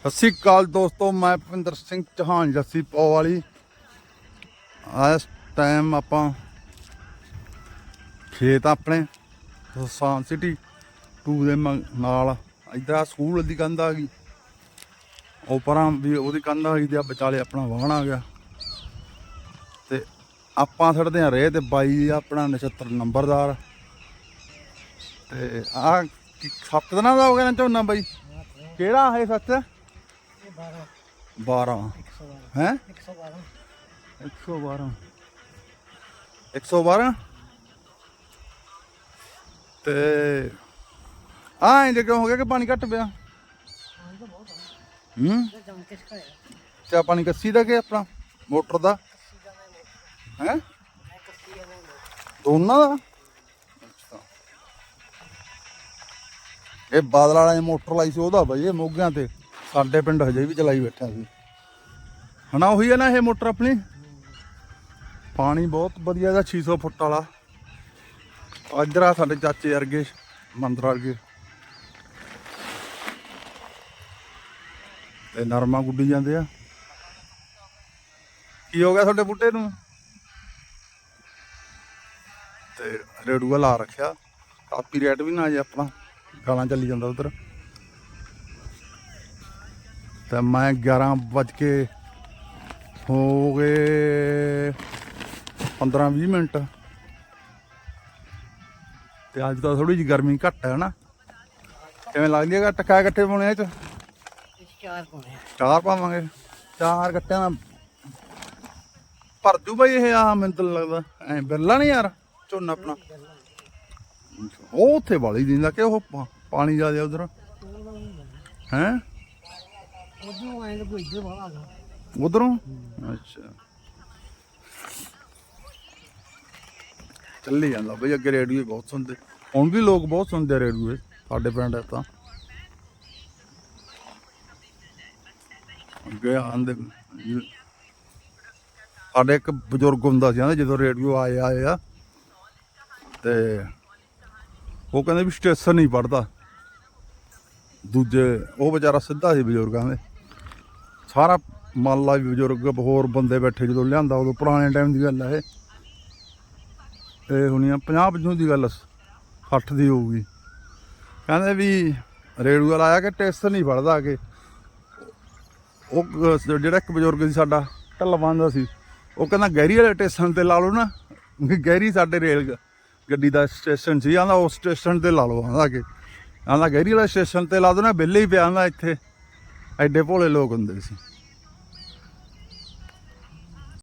ਸਤਿ ਸ਼੍ਰੀ ਅਕਾਲ ਦੋਸਤੋ, ਮੈਂ ਭਿੰਦਰ ਸਿੰਘ ਚੌਹਾਨ, ਜੱਸੀ ਪੋ ਵਾਲੀ। ਇਸ ਟਾਈਮ ਆਪਾਂ ਖੇਤ ਆਪਣੇ ਸਾਨ ਸਿਟੀ 2 ਦੇ ਨਾਲ। ਇਧਰ ਆ ਸਕੂਲ ਦੀ ਕੰਧ ਆ ਗਈ। ਉਹ ਪਰਾਂ ਵੀ ਉਹਦੀ ਕੰਧ ਆ ਗਈ ਤੇ ਆ ਵਿਚਾਲੇ ਆਪਣਾ ਵਾਹਣ ਆ ਗਿਆ। ਤੇ ਆਪਾਂ ਛੱਡਦੇ ਆ ਰੇ ਤੇ ਬਾਈ ਆਪਣਾ ਨਛੱਤਰ ਨੰਬਰਦਾਰ। ਤੇ ਆ ਸੱਤ ਦਿਨਾਂ ਦਾ ਹੋ ਗਿਆ ਨਾ ਝੋਨਾ ਬਾਈ? ਕਿਹੜਾ ਹੈ ਸੱਚ? 12 ਹੈ? 112 112 ਤੇ ਆ ਇੰਜ ਕਿਉਂ ਹੋ ਗਿਆ ਕਿ ਪਾਣੀ ਘੱਟ ਪਿਆ? ਹੂੰ? ਤੇ ਪਾਣੀ ਕੱਸੀ ਦਾ ਕਿ ਆਪਣਾ ਮੋਟਰ ਦਾ? ਹੈ? ਦੋਨਾਂ ਦਾ। ਇਹ ਬਾਦਲ ਵਾਲਾ ਨੇ ਮੋਟਰ ਲਾਈ ਸੀ ਉਹਦਾ ਬਈ ਇਹ ਮੋਗਿਆਂ ਤੇ। ਸਾਡੇ ਪਿੰਡ ਹਜੇ ਵੀ ਚਲਾਈ ਬੈਠਾ ਸੀ ਹਨਾ, ਉਹੀ ਹੈ ਨਾ ਇਹ ਮੋਟਰ ਆਪਣੀ। ਪਾਣੀ ਬਹੁਤ ਵਧੀਆ ਦਾ 600 ਫੁੱਟ ਵਾਲਾ। ਇੱਧਰ ਆ ਸਾਡੇ ਚਾਚੇ ਵਰਗੇ, ਮੰਦਰ ਵਰਗੇ। ਤੇ ਨਰਮਾ ਗੁੱਡੀ ਜਾਂਦੇ ਆ। ਕੀ ਹੋ ਗਿਆ ਤੁਹਾਡੇ ਬੂਟੇ ਨੂੰ? ਤੇ ਰੇੜੂਆ ਲਾ ਰੱਖਿਆ। ਕਾਪੀ ਰੇਟ ਵੀ ਨਾ ਜੇ ਆਪਣਾ। ਗਾਲਾਂ ਚੱਲੀ ਜਾਂਦਾ ਉਧਰ। ਤੇ ਮੈਂ 11 ਵੱਜ ਕੇ ਹੋ ਗਏ 15 20 ਮਿੰਟ। ਤੇ ਅੱਜ ਤਾਂ ਥੋੜੀ ਜਿਹੀ ਗਰਮੀ ਘੱਟ ਹੈ ਨਾ। ਕਿਵੇਂ ਲੱਗਦੀ ਹੈ ਟੱਕਾ ਇਕੱਠੇ ਪਾਉਣੇ ਇਹ ਚ? ਚਾਰ ਪਾਉਣੇ ਚਾਰ ਪਾਵਾਂਗੇ। ਚਾਰ ਗੱਟਿਆਂ ਦਾ ਭਰ ਜੂ ਬਈ ਇਹ ਆ ਮੈਨੂੰ ਤਾਂ ਲੱਗਦਾ। ਐ ਬਿਰਲਾ ਨਹੀਂ ਯਾਰ ਝੋਨਾ ਆਪਣਾ। ਉਹ ਉੱਥੇ ਵਾਲੀ ਦਿੰਦਾ ਕਿ ਉਹ ਪਾਣੀ ਜ਼ਿਆਦਾ ਉਧਰ। ਹੈ? ਉਦੋਂ ਆਏ ਤਾਂ ਕੋਈ ਇੱਧਰ ਵਾਲਾ ਆ ਗਿਆ। ਉਧਰੋਂ? ਅੱਛਾ। ਚੱਲੀ ਜਾਂਦਾ ਬਈ ਅੱਗੇ ਰੇਡੀਓ ਬਹੁਤ ਸੁਣਦੇ। ਹੁਣ ਵੀ ਲੋਕ ਬਹੁਤ ਸੁਣਦੇ ਰੇਡੀਓ ਸਾਡੇ ਪਿੰਡ ਹੈ ਤਾਂ। ਅੱਗੇ ਆਂਦੇ ਸਾਡੇ ਇੱਕ ਬਜ਼ੁਰਗ ਹੁੰਦਾ ਸੀ ਆਂਦੇ ਜਦੋਂ ਰੇਡੀਓ ਆਏ ਆਏ ਆ। ਤੇ ਉਹ ਕਹਿੰਦੇ ਵੀ ਸਟੇਸ਼ਨ ਨਹੀਂ ਪੜਦਾ ਦੂਜੇ ਉਹ ਵਿਚਾਰਾ ਸਿੱਧਾ ਸੀ ਬਜ਼ੁਰਗਾਂ ਦੇ। ਸਾਰਾ ਮੰਨ ਲਾ ਵੀ ਬਜ਼ੁਰਗ ਹੋਰ ਬੰਦੇ ਬੈਠੇ ਜਦੋਂ ਲਿਆਂਦਾ ਉਦੋਂ ਪੁਰਾਣੇ ਟਾਈਮ ਦੀ ਗੱਲ ਹੈ ਇਹ। ਇਹ ਹੁਣੀਆਂ 50 55 ਦੀ ਗੱਲ 60 ਦੀ ਹੋਊਗੀ। ਕਹਿੰਦੇ ਵੀ ਰੇਡੂਆ ਲਾਇਆ ਕਿ ਟੈਸਟ ਨਹੀਂ ਫੜਦਾ ਕਿ। ਉਹ ਜਿਹੜਾ ਇੱਕ ਬਜ਼ੁਰਗ ਸੀ ਸਾਡਾ, ਢੱਲ ਬੰਦਾ ਸੀ। ਉਹ ਕਹਿੰਦਾ ਗਹਿਰੀ ਵਾਲੇ ਸਟੇਸ਼ਨ ਤੇ ਲਾ ਲਓ ਨਾ। ਗਹਿਰੀ ਸਾਡੇ ਰੇਲ ਗੱਡੀ ਦਾ ਸਟੇਸ਼ਨ ਸੀ। ਆਂਦਾ ਉਸ ਸਟੇਸ਼ਨ ਤੇ ਲਾ ਲਓ। ਆਂਦਾ ਕਿ ਆਂਦਾ ਗੈਰੀ ਵਾਲੇ ਸਟੇਸ਼ਨ ਤੇ ਲਾ ਦੋ ਨਾ ਬਿੱਲੇ ਹੀ ਪਿਆ ਆਂਦਾ ਇੱਥੇ। ਐਡੇ ਭੋਲੇ ਲੋਕ ਹੁੰਦੇ ਸੀ।